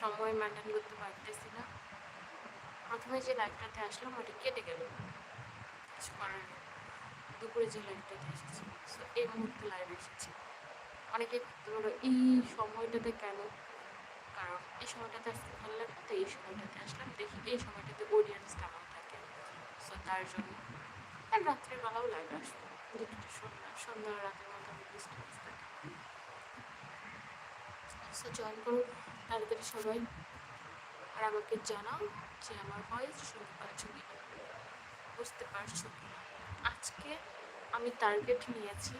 সময় মেনটেন করতে পারতেছি না। প্রথমে যে লাইফটাতে আসলাম, ওটা কেটে গেল। কিছু করার দুপুরে যে লাইফটাতে এসেছি সো এই মুহূর্তে লাইভ এসেছি। অনেকে ভাবতে এই সময়টাতে কেন? কারণ এই সময়টাতে আসতে লাগবে তো এই সময়টাতে আসলাম, দেখি এই সময়টাতে অডিয়েন্স কেমন থাকে। সো তার জন্য আর রাত্রের বেলাও লাইভ আসব যেটা সন্ধ্যা সন্ধ্যা রাতের মধ্যে আমি ডিস্টেন্স থাকে সো জয়েন করুন তাড়াতাড়ি সবাই, আর আমাকে জানাও যে আমার ভয়েস শুনতে পাচ্ছ কি বুঝতে পারছ কি আজকে আমি টার্গেট নিয়েছি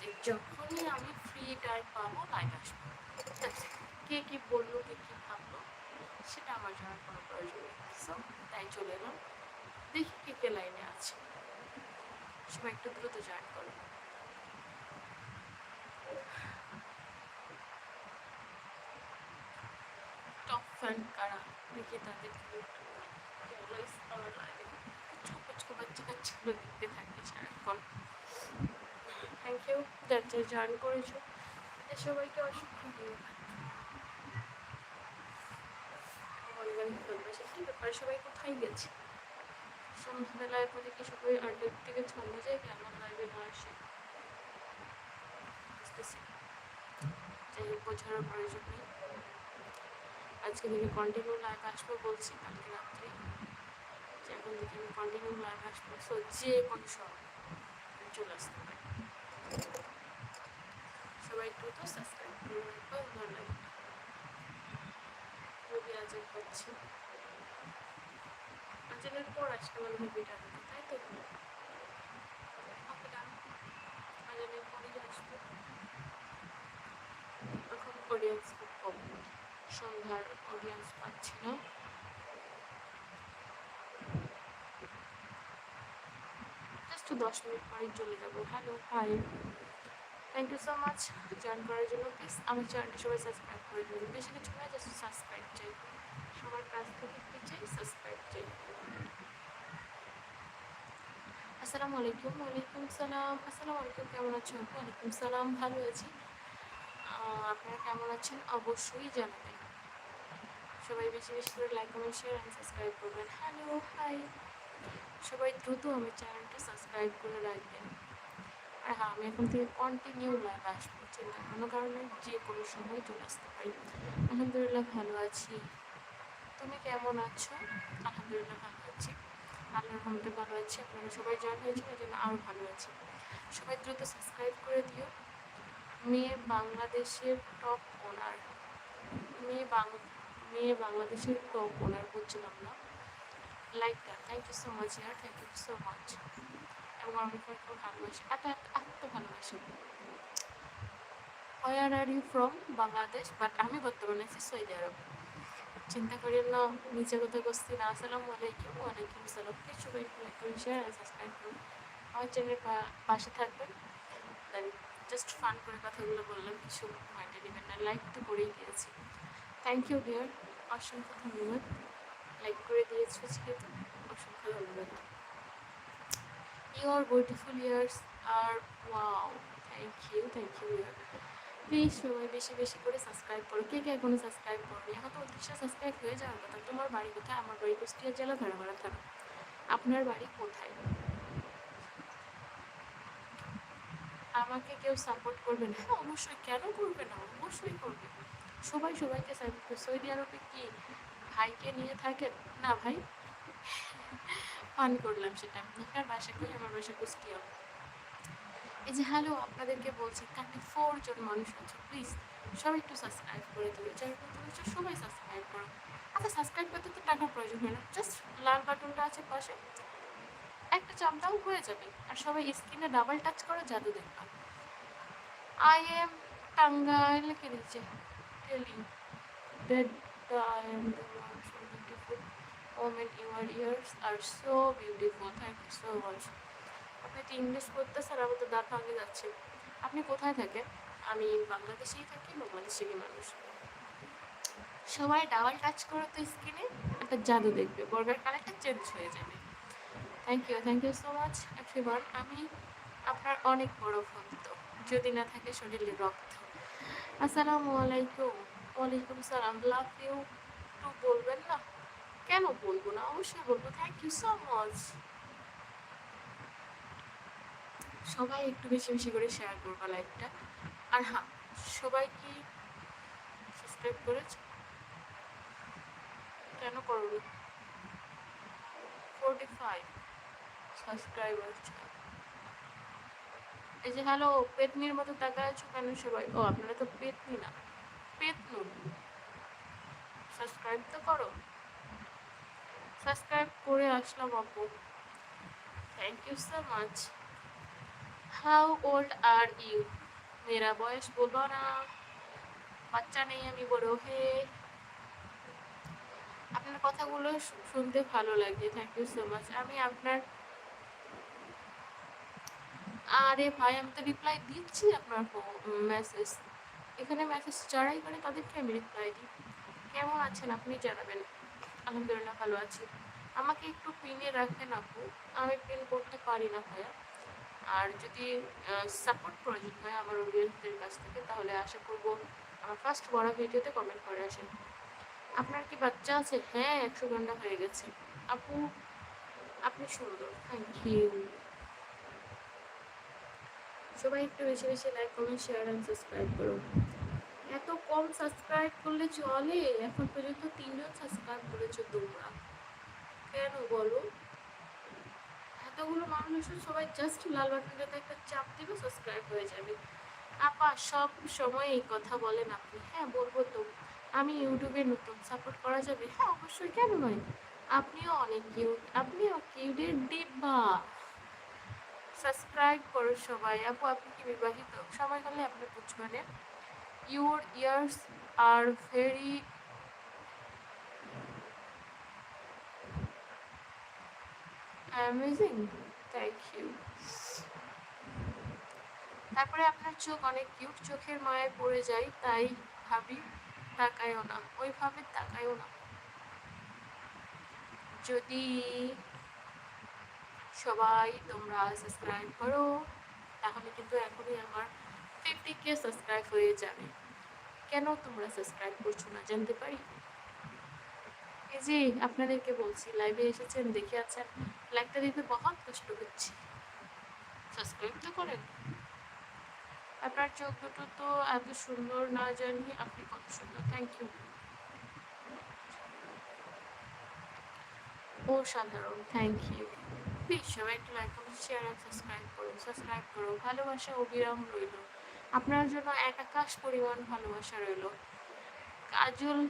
যে যখনই আমি ফ্রি টাইম পাবো লাইভ আসব. কে কি বলল, কে কি ভাবলো, সেটা আমার জানার কোনো প্রয়োজন নেই। সো তাই চলে এলাম। দেখি কে কে লাইনে আছে। সবাই একটু দ্রুত জয়েন করো। ফ্যান কারা দেখি লাগে ছোট দেখতে থাকে সারাক্ষণ থ্যাংক ইউ যার জয়েন করেছ তাদের সবাইকে অসংখ্য ধন্যবাদ ব্যাপার সবাই কোথায় গেছে সন্ধ্যাবেলায় এখন কি সবাই আড্ডার থেকে যায় কি আমার না আসে যাই হোক বোঝারও প্রয়োজন নেই আজকে থেকে কন্টিনিউ লাইভ আসব বলছি, কালকে রাত্রে। যে এখন থেকে আমি কন্টিনিউ লাইভ আসব। সো যে কোনো সময় চলে আসতে পারি। সবাই দ্রুত সাবস্ক্রাইব করে রাখব ভালো লাগবে খুবই আজব পাচ্ছি আজকের পর আজকে মনে হয় তাই তো? আজকের পরেই আসব। এখন অডিয়েন্স সন্ধ্যার অডিয়েন্স পাচ্ছি না জাস্ট দশ মিনিট পরেই চলে যাব। Hello hi thank you so much join করার জন্য প্লিজ আমার চ্যানেলটা সবাই সাবস্ক্রাইব করে দেবেন বেশি কিছু নয় জাস্ট সাবস্ক্রাইব চাই। সবার কাছ থেকে কি চাই সাবস্ক্রাইব চাই। আসসালামু আলাইকুম, ওয়ালাইকুম সালাম। আসসালামু আলাইকুম, কেমন আছেন ওয়ালাইকুম সালাম, ভালো আছি। আপনারা কেমন আছেন? অবশ্যই জানাবেন। সবাই বেশি বেশি করে like comment share and subscribe করবেন। হ্যালো হাই সবাই দ্রুত আমার চ্যানেলটা সাবস্ক্রাইব করে রাখবেন। আর হ্যাঁ আমি এখন থেকে কন্টিনিউ লাইভ আসব চিন্তা কোনো কারণে যে কোনো সময় চলে আসতে পারি। আলহামদুলিল্লাহ ভালো আছি। তুমি কেমন আছো? আলহামদুলিল্লাহ ভালো আছি। আল্লাহর রহমতে ভালো আছি। আপনারা সবাই জয়েন হয়েছেন এই জন্য আরও ভালো আছি। সবাই দ্রুত সাবস্ক্রাইব করে দিও। মেয়ে বাংলাদেশের টপ ওনার মেয়ে বাং মেয়ে বাংলাদেশের টপ ওনার বুঝছিলাম না। Like that thank you so much year thank you so much এবং আমাকে খুব ভালোবাসি, এত এত ভালোবাসি। Where are you from Bangladesh but আমি বর্তমানে আছি সৌদি আরব। চিন্তা করেন না নিচে কথা করছি না। আসসালামু আলাইকুম, ওয়ালাইকুম সালাম প্লিজ সবাই লাইক করুন শেয়ার আর সাবস্ক্রাইব করুন। আমার চ্যানেলের পাশে থাকবেন। জাস্ট ফান করে কথাগুলো বললাম, কিছু মাইন্ডে নেবেন না লাইক তো করেই দিয়েছি থ্যাংক ইউ ডিয়ার অসংখ্য ধন্যবাদ। লাইক করে দিয়েছ যেহেতু অসংখ্য ধন্যবাদ। Your beautiful years R wow thank you thank you you. Please সবাই বেশি বেশি করে সাবস্ক্রাইব করো। কে কে এখনও সাবস্ক্রাইব করবে এখন তো উদ্দেশ্যে সাবস্ক্রাইব হয়ে যাওয়ার কথা। তোমার বাড়ি কোথায়? আমার বাড়ি কুষ্টিয়া জেলা ভাড়া থানা। আপনার বাড়ি কোথায়? আমাকে কেউ সাপোর্ট করবে না? হ্যাঁ অবশ্যই। কেন করবে না? অবশ্যই করবে। সবাই সবাইকে সাপোর্ট করবে। সৌদি আরবে কি ভাইকে নিয়ে থাকেন? না ভাই। ফান করলাম সেটা। আপনার বাসা কই? আমার বাসা কুষ্টিয়া। এই যে হ্যালো আপনাদেরকে বলছি থার্টি ফোর জন মানুষ আছে প্লিজ সবাই একটু সাবস্ক্রাইব করে দেবে যারা হচ্ছে সবাই সাবস্ক্রাইব করো। আচ্ছা সাবস্ক্রাইব করতে তো টাকার প্রয়োজন হয় না। জাস্ট লাল বাটনটা আছে পাশে। একটা চাপ দাও হয়ে যাবে। আর সবাই স্ক্রিনে ডাবল টাচ করে জাদু দেখবা। আই এম টাঙ্গাইল লিখে দিচ্ছে telling that I am the one so beautiful. Woman your ears are so beautiful. Thank you so much. আপনি তো ইংলিশ করতেছেন আমার তো দাঁত ভাঙে যাচ্ছে। আপনি কোথায় থাকেন? আমি বাংলাদেশেই থাকি বাংলাদেশেরই মানুষ? সবাই ডাবল টাচ করো তো স্ক্রিনে একটা জাদু দেখবে, বর্গার কালারটা চেঞ্জ হয়ে যাবে। Thank you thank you so much everyone আমি আপনার অনেক বড় ভক্ত। যদি না থাকে শরীরে রক্ত। আসসালামু ওয়ালাইকুম সালাম। Love you. টু বলবেন না? কেন বলব না? অবশ্যই বলব। থ্যাংক ইউ সো মাচ সবাই একটু বেশি বেশি করে শেয়ার করব লাইভটা আর হ্যাঁ সবাই কি সাবস্ক্রাইব করেছে? কেন করবে ফোরটি ফাইভ সাবস্ক্রাইবার এই যে, হ্যালো, পেতনির মতো তাকায় আছো কেন সবাই? ও, আপনারা তো পেতনি না, পেতনু। সাবস্ক্রাইব তো করো। সাবস্ক্রাইব করে আসলাম আপু thank you so much how old are you মেরা বয়স বলব না। বাচ্চা নেই আমি বড় হয়ে। আপনার কথাগুলো শুনতে ভালো লাগে। থ্যাংক ইউ সো মাচ আমি আপনার আরে ভাই, আমি তো রিপ্লাই দিচ্ছি আপনার মেসেজ এখানে মেসেজ যারাই করে তাদেরকে আমি রিপ্লাই দিই। কেমন আছেন আপনি জানাবেন? আলহামদুলিল্লাহ ভালো আছি। আমাকে একটু পিনে রাখেন আপু। আমি পিন করতে পারি না ভাইয়া। আর যদি সাপোর্ট প্রয়োজন হয় আমার অডিয়েন্সদের কাছ থেকে, তাহলে আশা করব আমার ফার্স্ট বড় ভিডিওতে কমেন্ট করে আসেন। আপনার কি বাচ্চা আছে? হ্যাঁ একশো ঘণ্টা হয়ে গেছে। আপু, আপনি সুন্দর থ্যাংক ইউ সবাই একটু বেশি বেশি like comment share and subscribe করুন এত কম সাবস্ক্রাইব করলে চলে, এখন পর্যন্ত তিনজন সাবস্ক্রাইব করেছ তোমরা। কেন বলো? এতগুলো মানুষ সবাই জাস্ট লাল বাটনটাতে একটা চাপ দিবে সাবস্ক্রাইব হয়ে যাবে। আপা, সব সময় এই কথা বলেন আপনি। হ্যাঁ বলব তো। আমি ইউটিউবে নতুন সাপোর্ট করা যাবে? হ্যাঁ অবশ্যই। কেন নয়? আপনিও অনেক কিউট আপনিও কিউটের ডিব্বা সাবস্ক্রাইব করো সবাই। আপু, আপনি কি বিবাহিত? সবাই হলে আপনি বুঝবেন। Your years are very amazing thank you তারপরে আপনার চোখ অনেক কিউট চোখের মায়ায় পড়ে যায়, তাই ভাবি তাকায়ও না। ওইভাবে তাকায়ও না। যদি সবাই তোমরা সাবস্ক্রাইব করো। তাহলে কিন্তু এখনই আমার ফিফটি কে সাবস্ক্রাইব হয়ে যাবে। কেন তোমরা সাবস্ক্রাইব করছ না জানতে পারি? এই যে আপনাদেরকে বলছি লাইভে এসেছেন, দেখে আছেন লাইকটা দিতে বহুত কষ্ট হচ্ছে সাবস্ক্রাইব তো করেন। আপনার চোখ দুটো তো এত সুন্দর না জানি আপনি কত সুন্দর। থ্যাংক ইউ অসাধারণ থ্যাংক ইউ প্লিজ সবাই একটু লাইক করুন শেয়ার আর সাবস্ক্রাইব করুন। সাবস্ক্রাইব করুন। ভালোবাসা অবিরাম রইল। আপনার জন্য এক আকাশ পরিমাণ ভালোবাসা রইল। কাজল,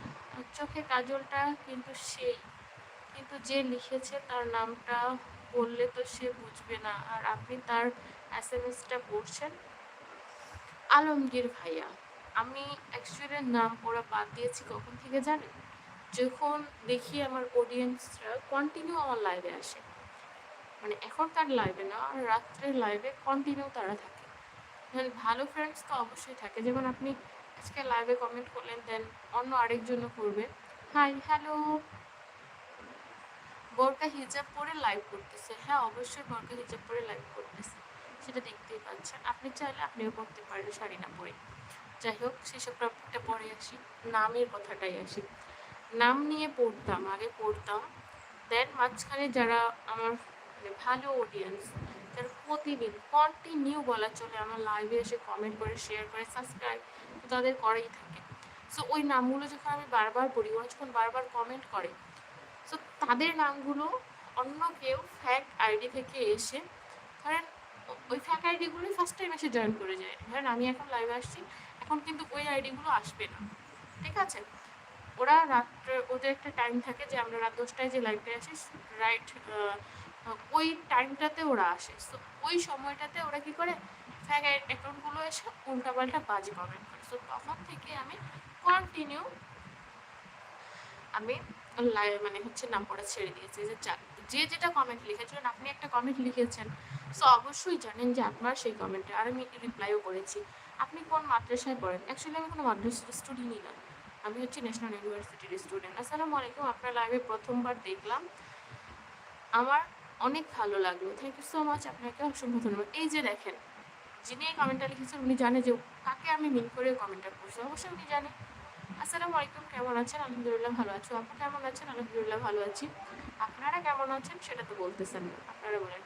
চোখে কাজলটা কিন্তু সেই। কিন্তু যে লিখেছে তার নামটা বললে তো সে বুঝবে না। আর আপনি তার এস এম এসটা পড়ছেন, আলমগীর ভাইয়া। আমি অ্যাকচুয়ালি নাম পড়া বাদ দিয়েছি, কখন থেকে জানেন? যখন দেখি আমার অডিয়েন্সরা কন্টিনিউ আমার লাইভে আসে। মানে এখন তার লাইভে না, আর রাত্রের লাইভে কন্টিনিউ তারা থাকে। মানে ভালো ফ্রেন্ডস তো অবশ্যই থাকে। যেমন আপনি আজকে লাইভে কমেন্ট করলেন দেন অন্য আরেকজনও করবে। হাই হ্যালো বোরকা হিজাব পরে লাইভ করতেছে। হ্যাঁ অবশ্যই বোরকা হিজাব পরে লাইভ করতেছে। সেটা দেখতেই পাচ্ছেন। আপনি চাইলে আপনিও করতে পারেন শাড়ি না পরে। যাই হোক, সেসব টপিকটা পরে আসি। নামের কথাটাই আসি। নাম নিয়ে পড়তাম, আগে পড়তাম। দেন মাঝখানে যারা আমার মানে ভালো অডিয়েন্স যারা প্রতিদিন কন্টিনিউ বলা চলে। আমার লাইভে এসে কমেন্ট করে শেয়ার করে সাবস্ক্রাইব তাদের করেই থাকে। সো ওই নামগুলো যখন আমি বারবার পড়ি, ওরা যখন বারবার কমেন্ট করে সো তাদের নামগুলো অন্য কেউ ফ্যাক আইডি থেকে এসে, ধরেন ওই ফ্যাক আইডিগুলোই ফার্স্ট টাইম এসে জয়েন করে যায়। ধরেন আমি এখন লাইভে আসছি, এখন কিন্তু ওই আইডিগুলো আসবে না। ঠিক আছে? ওরা রাত্রে, ওদের একটা টাইম থাকে যে আমরা রাত দশটায় যে লাইভে আসি রাইট ওই টাইমটাতে ওরা আসে। সো ওই সময়টাতে ওরা কি করে? ফ্যাক অ্যাকাউন্টগুলো এসে উল্টাপাল্টা বাজে কমেন্ট করে। সো তখন থেকে আমি কন্টিনিউ আমি মানে হচ্ছে নাম পড়া ছেড়ে দিয়েছি। যে যে যেটা কমেন্ট লিখেছিলেন, আপনি একটা কমেন্ট লিখেছেন। সো অবশ্যই জানেন যে আপনার সেই কমেন্টে আর আমি রিপ্লাইও করেছি। আপনি কোন মাদ্রাসায় পড়েন? অ্যাকচুয়ালি আমি কোনো মাদ্রাসার স্টুডেন্টই না। আমি হচ্ছে ন্যাশনাল ইউনিভার্সিটির স্টুডেন্ট আসসালামু আলাইকুম। আপনার লাইভে প্রথমবার দেখলাম। আমার অনেক ভালো লাগল। থ্যাংক ইউ সো মাচ আপনাকে অসংখ্য ধন্যবাদ। এই যে দেখেন, যিনি এই কমেন্টটা লিখেছেন, উনি জানে যে কাকে আমি মিন করে কমেন্টটা করছি। অবশ্যই উনি জানে। আসসালামু আলাইকুম, কেমন আছেন? আলহামদুলিল্লাহ ভালো আছো। আপু কেমন আছেন? আলহামদুলিল্লাহ ভালো আছি। আপনারা কেমন আছেন? সেটা তো বলতেছেন না। আপনারা বলেন।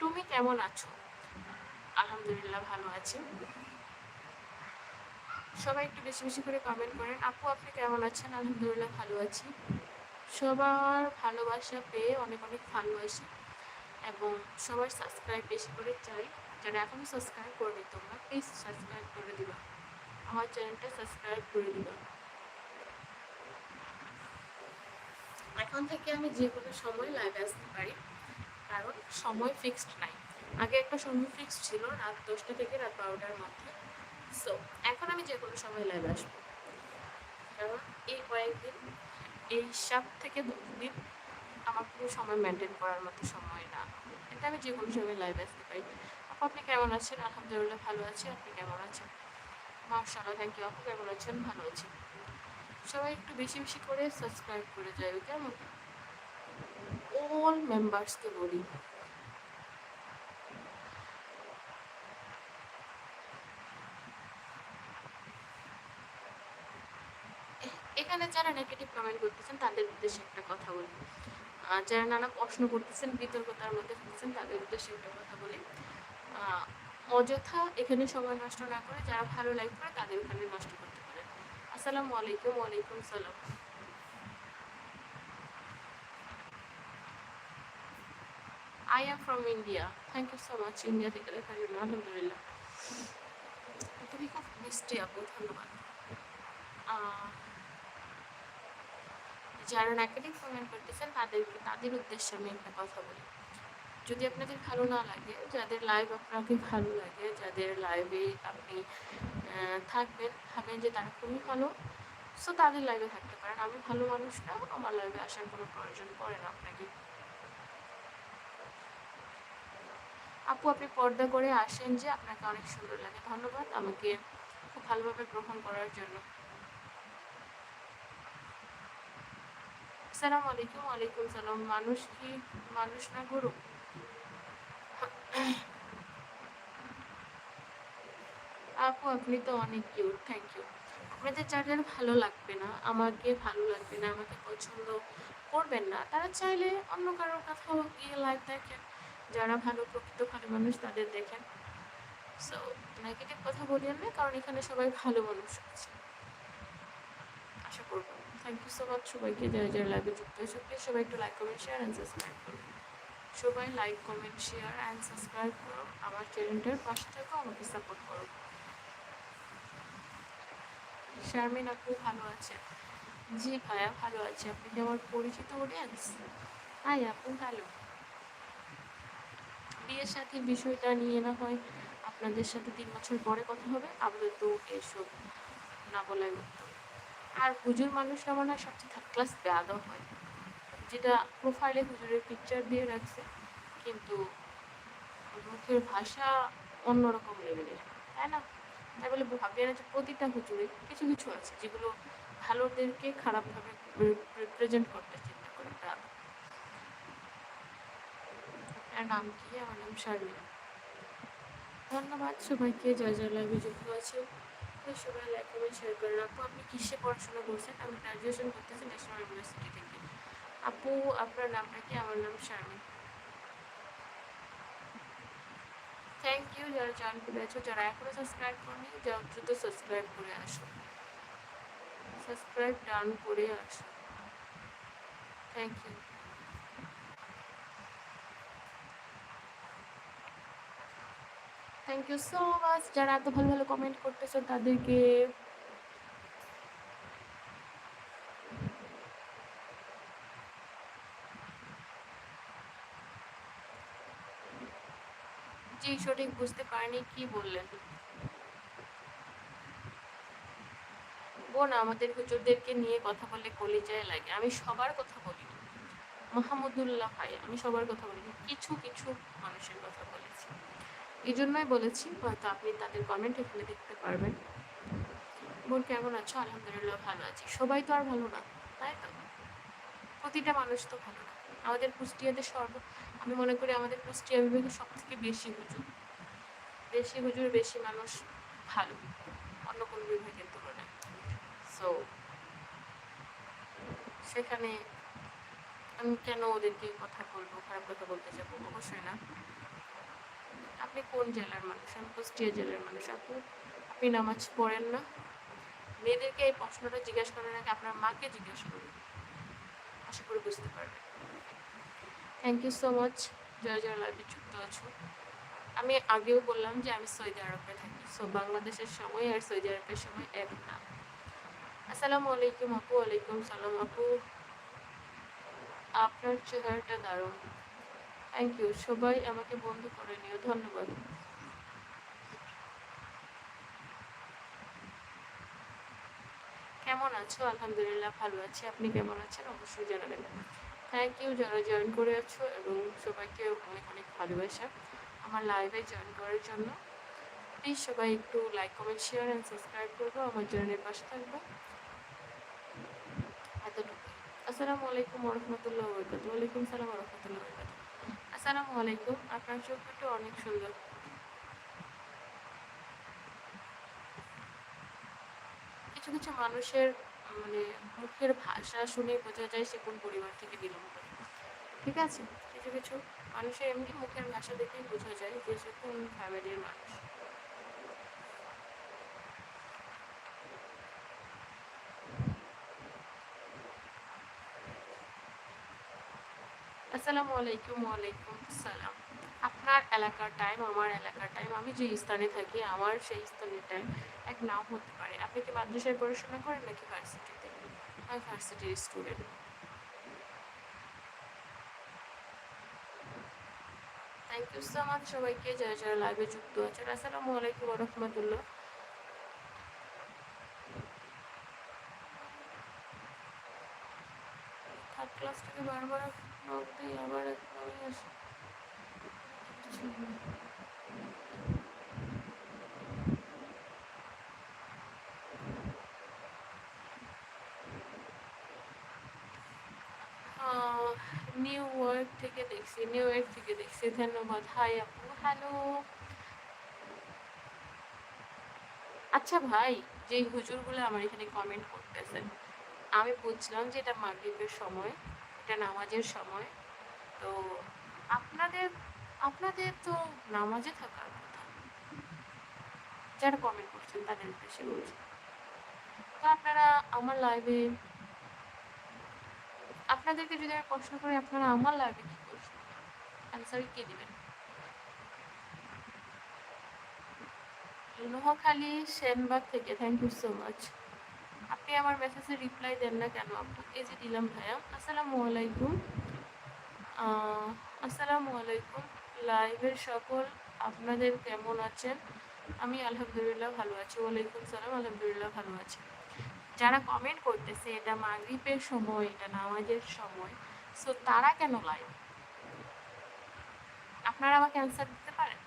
তুমি কেমন আছো? আলহামদুলিল্লাহ ভালো আছি। সবাই একটু বেশি বেশি করে কমেন্ট করেন। আপু, আপনি কেমন আছেন? আলহামদুলিল্লাহ ভালো আছি। সবার ভালোবাসা পেয়ে অনেক অনেক ভালোবাসি। এবং সবার সাবস্ক্রাইব বেশি করে চাই। যারা এখনও সাবস্ক্রাইব করবে তোমরা প্লিজ সাবস্ক্রাইব করে দিবা। আমার চ্যানেলটা সাবস্ক্রাইব করে দিবা। এখন থেকে আমি যে কোনো সময় লাইভে আসতে পারি। কারণ সময় ফিক্সড নাই। আগে একটা সময় ফিক্সড ছিল রাত দশটা থেকে রাত বারোটার মধ্যে। সো এখন আমি যে কোনো সময় লাইভে আসব। কারণ এই কয়েকদিন এই সাত থেকে দশ দিন আমার পুরো সময় মেনটেন করার মতো সময় না। এটা আমি যে কোনো সময় লাইভ আসতে পারি। আপু, আপনি কেমন আছেন? আলহামদুলিল্লাহ ভালো আছি। আপনি কেমন আছেন? মার্শাল্লাহ থ্যাংক ইউ আপু, কেমন আছেন? ভালো আছি। সবাই একটু বেশি বেশি করে সাবস্ক্রাইব করে যাবে কেমন? অল মেম্বার্সকে বলি। এখানে যারা নেগেটিভ কমেন্ট করতেছেন, তাদের উদ্দেশ্যে একটা কথা বলি। যারা নানা প্রশ্ন করতেছেন, বিতর্কতার মধ্যে থাকছেন তাদের উদ্দেশ্যে একটা কথা বলি। অযথা এখানে সময় নষ্ট না করে যারা ভালো লাইক করে, তাদের ওখানে নষ্ট করতে পারে আসসালামু আলাইকুম, ওয়ালাইকুম সালাম। I am from India thank you so much India থেকে দেখার জন্য আলহামদুলিল্লাহ। তুমি খুব মিষ্টি আপু, ধন্যবাদ। যারা নেগেটিভ কমেন্ট করতেছেন, তাদেরকে, তাদের উদ্দেশ্যে আমি একটা কথা বলি। যদি আপনাদের ভালো না লাগে, যাদের লাইভ আপনাকে ভালো লাগে, যাদের লাইভে আপনি থাকবেন, ভাবেন যে তারা খুবই ভালো সো তাদের লাইভে থাকতে পারেন। আমি ভালো মানুষ না, আমার লাইভে আসার কোনো প্রয়োজন পড়ে না আপনাকে। আপু, আপনি পর্দা করে আসেন যে আপনাকে অনেক সুন্দর লাগে। ধন্যবাদ, আমাকে খুব ভালোভাবে গ্রহণ করার জন্য। আসসালামু আলাইকুম, ওয়ালাইকুম সালাম। মানুষ কি মানুষ না গরু? আপু, আপনি তো অনেক কিউট থ্যাংক ইউ আপনাদের যাদের ভালো লাগবে না, আমাকে ভালো লাগবে না, আমাকে পছন্দ করবেন না। তারা চাইলে অন্য কারোর কথাও গিয়ে লাইভ দেখেন। যারা ভালো, প্রকৃত ভালো মানুষ, তাদের দেখেন। সো নেগেটিভ কথা বলিয়েন না কারণ এখানে সবাই ভালো মানুষ আছে। থ্যাংক ইউ সো মাচ সবাইকে, যারা যারা লাইভে যুক্ত হয়েছে প্লিজ সবাই একটু like comment share and subscribe করুন সবাই like comment share and subscribe করো। আমার চ্যানেলটার পাশে থাকো, আমাকে সাপোর্ট করো। শারমিন আপু ভালো আছে? জি ভাইয়া, ভালো আছে। আপনি কি আমার পরিচিত অডিয়েন্স হাই আপু ভালো। বিয়ের সাথে বিষয়টা নিয়ে না হয় আপনাদের সাথে তিন বছর পরে কথা হবে। আপাতত এসব না বলাই আর হুজুর মানুষরা মনে হয় সবচেয়ে থার্ড ক্লাস বেয়াদব হয়। যেটা প্রোফাইলে হুজুরের পিকচার দিয়ে রাখছে, কিন্তু মুখের ভাষা অন্যরকম লেভেলের তাই না? তাই বলে ভাবি না যে প্রতিটা হুজুরে কিছু কিছু আছে যেগুলো ভালোদেরকে খারাপভাবে রিপ্রেজেন্ট করতে চেষ্টা করে তার। নাম কি? আমার নাম শারমিন ধন্যবাদ সবাইকে জয় জয় লাইভে যুক্ত আছে। সবাই লাইক কমেন্ট শেয়ার করেন আপু আপনি কিসে পড়াশোনা করছেন? আমি গ্রাজুয়েশন করতেছি ন্যাশনাল ইউনিভার্সিটি থেকে। আপু, আপনার নামটা কি? আমার নাম শারমিন। থ্যাংক ইউ যারা জয়েন করে আছো যারা এখনও সাবস্ক্রাইব করেনি, যারা দ্রুত সাবস্ক্রাইব করে আসো। সাবস্ক্রাইব ডান করে আসো। Thank you thank you so much যারা এত ভালো ভালো কমেন্ট করতেছো তাদেরকে জি, সঠিক বুঝতে পারিনি, কি বললেন? বোন, আমাদের হুজুরদেরকে নিয়ে কথা বললে কলিজায় লাগে। আমি সবার কথা বলি। মাহমুদুল্লাহ ভাই, আমি সবার কথা বলি। কিছু কিছু মানুষের কথা বলেছি। এই জন্যই বলেছি, হয়তো আপনি তাদের কমেন্ট এখানে দেখতে পারবেন। বোন, কেমন আছো? আলহামদুলিল্লাহ ভালো আছি। সবাই তো আর ভালো না, তাই তো? প্রতিটা মানুষ তো ভালো না। আমাদের কুষ্টিয়াতে সর্ব, আমি মনে করি আমাদের কুষ্টিয়া বিভাগে সব থেকে বেশি হুজুর। বেশি হুজুর, বেশি মানুষ ভালো। অন্য কোনো বিভাগের তুলনায়। সো সেখানে আমি কেন ওদেরকে কথা বলব, খারাপ কথা বলতে যাব? অবশ্যই না। আপনি কোন জেলার মানুষ? আমি কুষ্টিয়া জেলার মানুষ। আপু, আপনি নামাজ পড়েন না? মেয়েদেরকে এই প্রশ্নটা জিজ্ঞাসা করার আগে আপনার মাকে জিজ্ঞাসা করুন। আশা করি বুঝতে পারবেন। Thank you so much Joy Joy লাইভে যুক্ত আছো। আমি আগেও বললাম যে আমি সৌদি আরবে থাকি। সো বাংলাদেশের সময় আর সৌদি আরবের সময় এক না। আসসালামু আলাইকুম আপু, ওয়ালাইকুম সালাম আপু। আপনার চেহারাটা দারুণ। থ্যাংক ইউ সবাই আমাকে বন্ধু করে নিও। ধন্যবাদ। কেমন আছো? আলহামদুলিল্লাহ ভালো আছি। আপনি কেমন আছেন? অবশ্যই জানাবেন। থ্যাংক ইউ যারা জয়েন করে আছো এবং সবাইকে অনেক অনেক ভালোবাসা আমার লাইভে জয়েন করার জন্য। প্লিজ সবাই একটু like comment share and subscribe করব। আমার চ্যানেলের পাশে থাকব। এতটুকু আসসালামু আলাইকুম রহমতুল্লাহ বরকাত ওয়ালাইকুম সালাম রহমতুল্লাহ বরকাত আসসালামু আলাইকুম। আপনার চোখটা অনেক সুন্দর। কিছু কিছু মানুষের মানে মুখের ভাষা শুনে বোঝা যায় সে কোন পরিবার থেকে বিলং করে। ঠিক আছে? কিছু কিছু মানুষের এমনি মুখের ভাষা দেখেই বোঝা যায় যে সে কোন ফ্যামিলির মানুষ। আসসালামু আলাইকুম, ওয়ালাইকুম সালাম আপনার এলাকার টাইম আমার এলাকার টাইম আমি যে স্থানে থাকি, আমার সেই স্থানের টাইম এক নাও হতে পারে। আপনি কি মাদ্রাসায় পড়াশোনা করেন নাকি ভার্সিটিতে? আমি ভার্সিটির student thank you so much সবাইকে, যারা যারা লাইভে যুক্ত আছেন। আসসালামু আলাইকুম রহমতুল্লাহ থার্ড ক্লাস থেকে বারবার নিউ ইয়র্ক থেকে দেখছি নিউ ইয়র্ক থেকে দেখছি। ধন্যবাদ। হাই আপু। হ্যালো আচ্ছা ভাই, যেই হুজুরগুলো আমার এখানে কমেন্ট করতেছেন, আমি বুঝলাম যে এটা মাগরিবের সময়। এটা নামাজের সময়। তো আপনাদের আপনাদের তো নামাজে থাকার কথা। যারা কমেন্ট করছেন তাদের উদ্দেশ্যে বলছি। তো আপনারা আমার লাইভে আপনাদেরকে যদি আমি প্রশ্ন করি, আপনারা আমার লাইভে কি করছেন অ্যান্সার কি দিবেন? নোহাখালী সেনবাগ থেকে। থ্যাংক ইউ সো মাচ আপনি আমার মেসেজে রিপ্লাই দেন না কেন আপু? এই যে দিলাম ভাইয়া। আসসালামু আলাইকুম। আসসালামু আলাইকুম। লাইভের সকল আপনাদের কেমন আছেন? আমি আলহামদুলিল্লাহ ভালো আছি। ওয়ালাইকুম সালাম। আলহামদুলিল্লাহ ভালো আছি। যারা কমেন্ট করতেছে, এটা মাগরিবের সময়, এটা নামাজের সময়। সো তারা কেন লাইভ আপনারা আমাকে অ্যান্সার দিতে পারেন?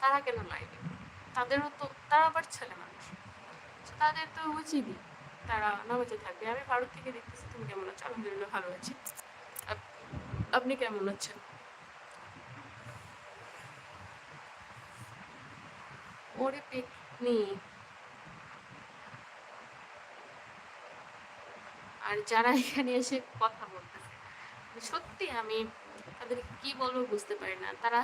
তারা কেন লাইভে তাদেরও তো, তারা আবার ছেলে মানুষ। তাদের তো উচিতই তারা নামাজে থাকবে। আমি ভারত থেকে দেখতেছি, তুমি কেমন আছো? আলহামদুলিল্লাহ ভালো আছি। আপনি কেমন আছেন? ওরে পিকনি আর যারা এখানে এসে কথা বলতেছে, সত্যি আমি তাদের কি বলব বুঝতে পারি না। তারা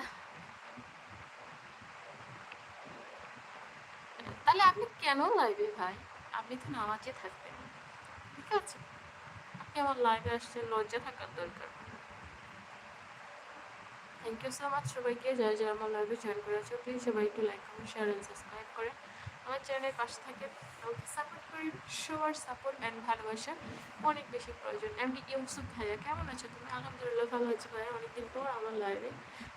তাহলে আপনি কেন লাইভে ভাই? আপনি তো নামাজে থাকবেন। ঠিক আছে? আপনি আমার লাইভে আসছেন, লজ্জা থাকার দরকার। থ্যাংক ইউ সো মাচ সবাইকে, যারা যারা আমার লাইভে জয়েন করেছে প্লিজ সবাই একটু like comment share and subscribe করে আমার চ্যানেলের পাশে থাকে সাপোর্ট করি, সবার সাপোর্ট অ্যান্ড ভালোবাসা অনেক বেশি প্রয়োজন। এমনি ইউসুফ ভাইয়া, কেমন আছো তুমি? আলহামদুলিল্লাহ ভালো আছি ভাইয়া। অনেকদিন পর আমার লাইভে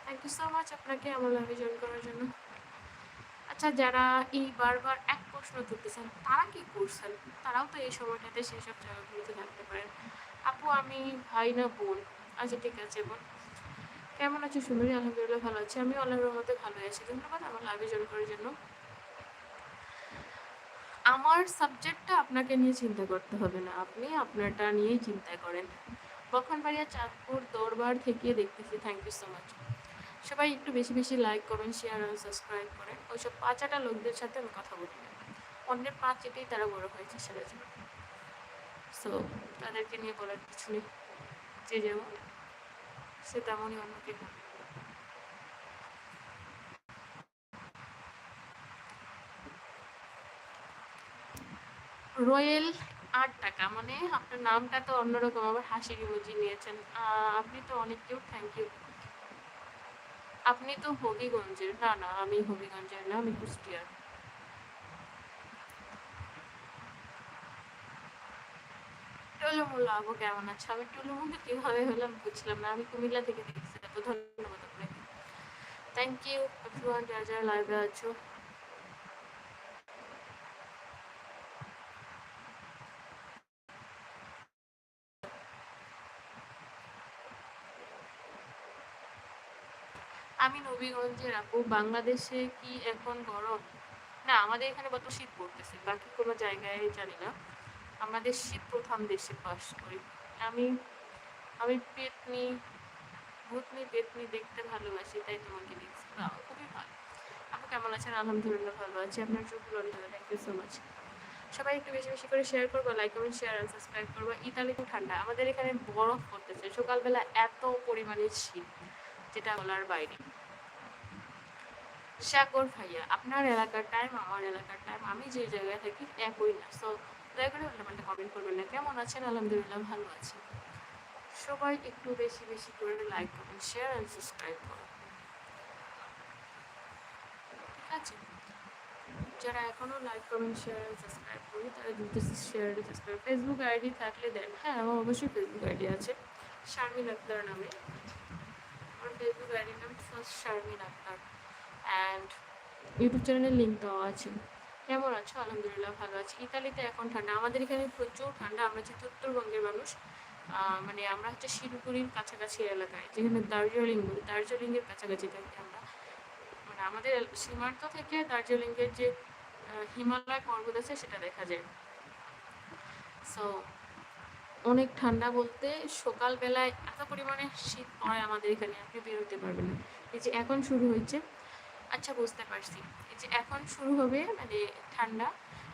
থ্যাংক ইউ সো মাচ আপনাকে আমার লাইভে জয়েন করার জন্য। আচ্ছা যারা এই বারবার এক প্রশ্ন তুলতেছেন, তারা কি করছেন? তারাও তো এই সময়টাতে সেই সব জায়গাগুলোতে থাকতে পারেন। আপু, আমি ভাই না বোন? আচ্ছা ঠিক আছে, বোন। কেমন আছো? সুন্দরী? আলহামদুলিল্লাহ ভালো আছি। আমি আল্লাহর রহমতে ভালো আছি। ধন্যবাদ আমার লাইভে জয়েন করার জন্য। আমার সাবজেক্টটা আপনাকে নিয়ে চিন্তা করতে হবে না। আপনি আপনারটা নিয়েই চিন্তা করেন। বখনবাড়িয়া চাঁদপুর দরবার থেকে দেখতেছি। থ্যাংক ইউ সো মাচ সবাই একটু বেশি বেশি লাইক করবেন শেয়ার আর সাবস্ক্রাইব করেন ওইসব পাঁচাটা লোকদের সাথে আমি কথা বলি না। অন্যের পা চেটেই তারা বড় হয়েছে জীবন সো তাদেরকে নিয়ে বলার কিছু নেই। যে যেমন, সে তেমনই অন্যকে রয়েল আট টাকা মানে আপনার নামটা তো অন্যরকম, আবার হাসির ইমোজি নিয়েছেন। আপনি তো অনেক কিউট থ্যাংক ইউ আপনি তো হবিগঞ্জের। না না, আমি হবিগঞ্জের না, আমি কুষ্টিয়ার। টুলুমুল্লা আবু কেমন আছে? আমি টুলুমুল্লা কীভাবে হলাম বুঝলাম না। আমি কুমিল্লা থেকে দেখছি। এত ধন্যবাদ আপনাকে। থ্যাংক ইউ এভরিওয়ান যারা যারা লাইভে আছো। আমি নবীগঞ্জের আপু, বাংলাদেশে কি এখন গরম? না, আমাদের এখানে কত শীত পড়তেছে, বাকি কোনো জায়গায় জানি না। আমাদের শীত প্রথম দেশে বাস করি। আমি আমি পেতনি ভূতনি পেতনি দেখতে ভালোবাসি, তাই তোমাকে দেখছি। খুবই ভালো। আপু কেমন আছেন? আলহামদুলিল্লাহ ভালো আছি। আপনার চোখগুলো অনেক থ্যাংক ইউ সো মাচ সবাই একটু বেশি বেশি করে শেয়ার করব লাইক কমেন্ট শেয়ার আর সাবস্ক্রাইব করব। ইতালি খুব ঠান্ডা, আমাদের এখানে বরফ পড়তেছে। সকালবেলা এত পরিমাণে শীত, যেটা বলার বাইরে। সাগর ভাইয়া, আপনার এলাকার টাইম আমার এলাকার টাইম আমি যে জায়গায় থাকি একই না। সো দয়া করে উল্টাপাল্টা কমেন্ট করবেন না। কেমন আছেন? আলহামদুলিল্লাহ ভালো আছি। সবাই একটু বেশি বেশি করে like comment share and subscribe করুন। ঠিক আছে? যারা এখনও like comment share and subscribe করি তারা দ্রুত share and subscribe Facebook ID থাকলে দেন। হ্যাঁ আমার অবশ্যই ফেসবুক আইডি আছে। শারমিন আক্তার নামে। আমার ফেসবুক আইডির নাম first Sharmin Akter and YouTube চ্যানেলের লিঙ্ক দেওয়া আছে। কেমন আছো? আলহামদুলিল্লাহ ভালো আছি। ইতালিতে এখন ঠান্ডা। আমাদের এখানে প্রচুর ঠান্ডা। আমরা যেহেতু উত্তরবঙ্গের মানুষ। মানে আমরা হচ্ছে শিলিগুড়ির কাছাকাছি এলাকায়, যেখানে দার্জিলিং, দার্জিলিংয়ের কাছাকাছি থাকি আমরা। মানে আমাদের সীমান্ত থেকে দার্জিলিংয়ের যে হিমালয় পর্বত আছে, সেটা দেখা যায়। সো অনেক ঠান্ডা বলতে সকালবেলায় এত পরিমাণে শীত পড়ে আমাদের এখানে। আপনি বেরোতে পারবেন না। এই যে এখন শুরু হয়েছে আচ্ছা বুঝতে পারছি। এই যে এখন শুরু হবে মানে ঠান্ডা,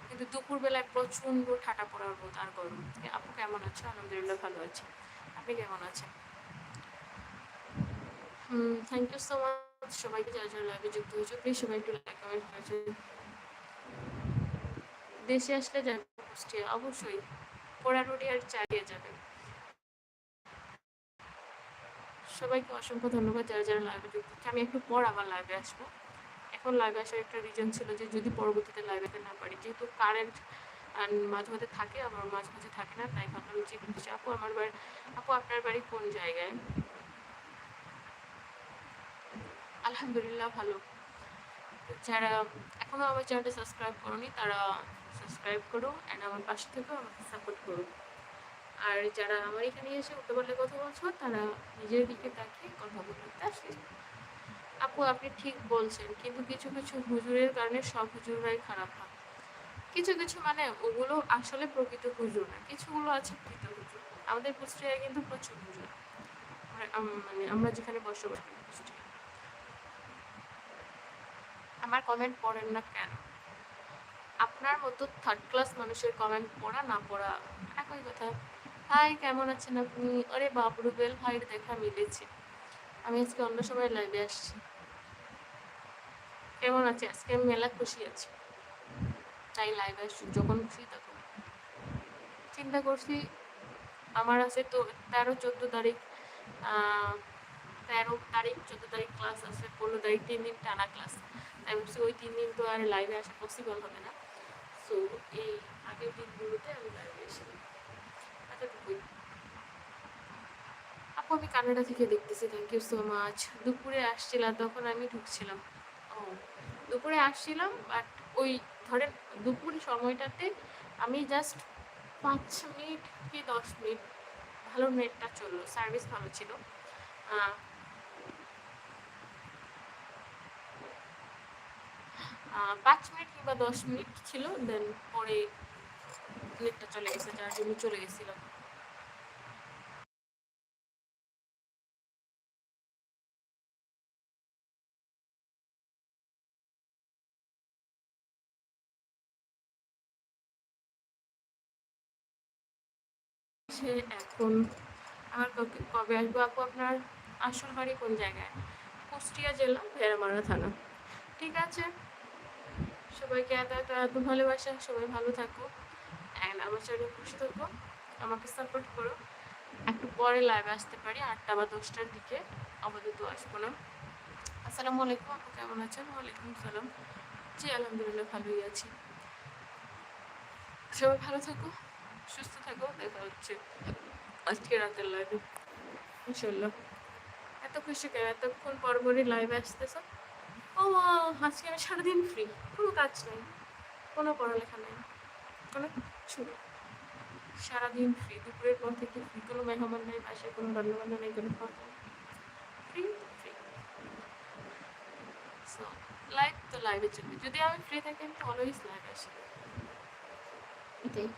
কিন্তু দুপুরবেলায় প্রচণ্ড ঠাটা পড়ার রোদ আর গরম। আপু কেমন আছো? আলহামদুলিল্লাহ ভালো আছি। আপনি কেমন আছেন? থ্যাংক ইউ সো মাচ সবাইকে যারা যারা লাইভে যুক্ত হয়েছে প্লিজ সবাই একটু লাইক কমেন্ট করেছে। দেশে আসলে যাবে, অবশ্যই। পোড়ারুটি আর চালিয়ে যাবে। সবাইকে অসংখ্য ধন্যবাদ যারা যারা লাইভে যুক্ত আমি একটু পর আবার লাইভে আসব। এখন লাইভে আসার একটা রিজন ছিল যে যদি পরবর্তীতে লাইভে না পারি, যেহেতু কারেন্ট মাঝে মাঝে থাকে আমার মাঝে মাঝে থাকে না, তাই ভাবলাম যে আপু আমার বাড়ি, আপু আপনার বাড়ি কোন জায়গায়? আলহামদুলিল্লাহ, ভালো। যারা এখনও আমার চ্যানেলটা সাবস্ক্রাইব করোনি, তারা সাবস্ক্রাইব করো অ্যান্ড আমার পাশে থেকেও আমাকে সাপোর্ট করো আর যারা আমার এখানে এসে উঠতে পারলে কথা বলছো, তারা নিজের দিকে তাকিয়ে কথা বলতে আসলে আপু, আপনি ঠিক বলছেন, কিন্তু কিছু কিছু হুজুরের কারণে সব হুজুররাই খারাপ হয়। কিছু কিছু মানে ওগুলো আসলে প্রকৃত হুজুর না, কিছুগুলো আছে প্রকৃত হুজুর। আমাদের কুষ্টিয়ায় কিন্তু প্রচুর হুজুর। মানে আমরা যেখানে বসবাস করি আমার কমেন্ট পড়েন না কেন? আপনার মতো থার্ড ক্লাস মানুষের কমেন্ট পড়া না পড়া একই কথা। হাই, কেমন আছেন আপনি? আরে বাবরুবেল ভাইয়ের দেখা মিলেছে। আমি আজকে অন্য সময় লাইভে আসছি। কেমন আছে? আজকে আমি মেলা খুশি আছি। তাই লাইভ আসছি, যখন খুশি তখন। চিন্তা করছি, আমার আছে তো তেরো, চোদ্দ তারিখ তেরো তারিখ, চোদ্দ তারিখ ক্লাস আছে, পনেরো তারিখ তিন দিন টানা ক্লাস তাই ভাবছি ওই তিন দিন তো আর লাইভে আসা পসিবল হবে না। সো এই আগের দিনগুলোতে আমি লাইভে এসে আপু, আমি কানাডা থেকে দেখতেছি থ্যাংক ইউ সো মাচ দুপুরে আসছিলাম, তখন আমি ঢুকছিলাম। ও, দুপুরে আসছিলাম বাট ওই ধরেন দুপুর সময়টাতে আমি জাস্ট পাঁচ মিনিট কি দশ মিনিট, ভালো নেটটা চলল সার্ভিস ভালো ছিল। পাঁচ মিনিট কিংবা দশ মিনিট ছিল দেন পরে নেটটা চলে গেছে, যার জন্য চলে গেছিলাম। হচ্ছে এখন আমার কবে- আসব আপু আপনার? আসল বাড়ি কোন জায়গায়? কুষ্টিয়া জেলা, ভেড়ামারা থানা। ঠিক আছে। সবাইকে এত এত এত ভালোবাসা, সবাই ভালো থাকো। অ্যান্ড আমার চ্যানেল খুশি থাকো। আমাকে সাপোর্ট করো। একটু পরে লাইভে আসতে পারি, আটটা বা দশটার দিকে। আমাদের তো আসব না। আসসালামু আলাইকুম, আপু কেমন আছেন? ওয়ালাইকুম সালাম। জি, আলহামদুলিল্লাহ, ভালোই আছি। সবাই ভালো থাকো। সুস্থ থাকো, দেখা হচ্ছে আজকে রাতের লাইভে ইনশাল্লাহ এত খুশি কেন? এতক্ষণ পর পরই লাইভে আসতেছ? ও আজকে আমি সারাদিন ফ্রি কোনো কাজ নেই, কোনো পড়ালেখা নেই, কোনো নেই। সারাদিন ফ্রি দুপুরের পর থেকে ফ্রি কোনো মেহমান নেই বাসায়, কোনো রান্নাবান্না নেই, কোনো খাওয়া ফ্রি ফ্রি সো লাইভ তো লাইভে চলবে। যদি আমি ফ্রি থাকি, আমি অলওয়েজ লাইভ আসি। এটাই।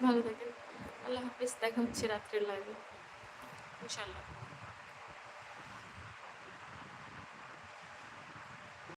ভালো থাকেন। আল্লাহ হাফিজ দেখা হচ্ছে রাত্রের লাইভে ইনশাল্লাহ